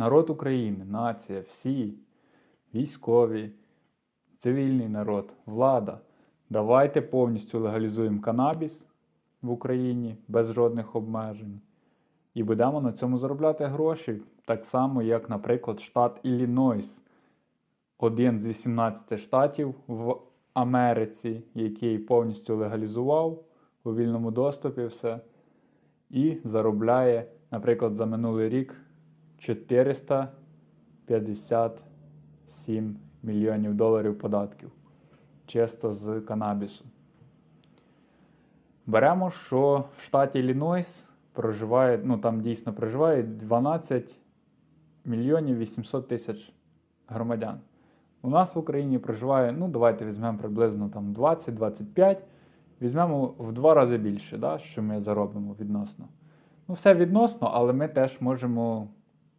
народ України, нація, всі, військові, цивільний народ, влада. Давайте повністю легалізуємо канабіс в Україні без жодних обмежень. І будемо на цьому заробляти гроші, так само, як, наприклад, штат Іллінойс, один з 18 штатів в Америці, який повністю легалізував у вільному доступі все, і заробляє, наприклад, за минулий рік 457 мільйонів доларів податків чисто з канабісу. Беремо, що в штаті Іллінойс проживає, ну там дійсно проживає 12 мільйонів 800 тисяч громадян. У нас в Україні проживає, ну давайте візьмемо приблизно там 20-25, візьмемо в два рази більше, да, що ми заробимо відносно. Ну, все відносно, але ми теж можемо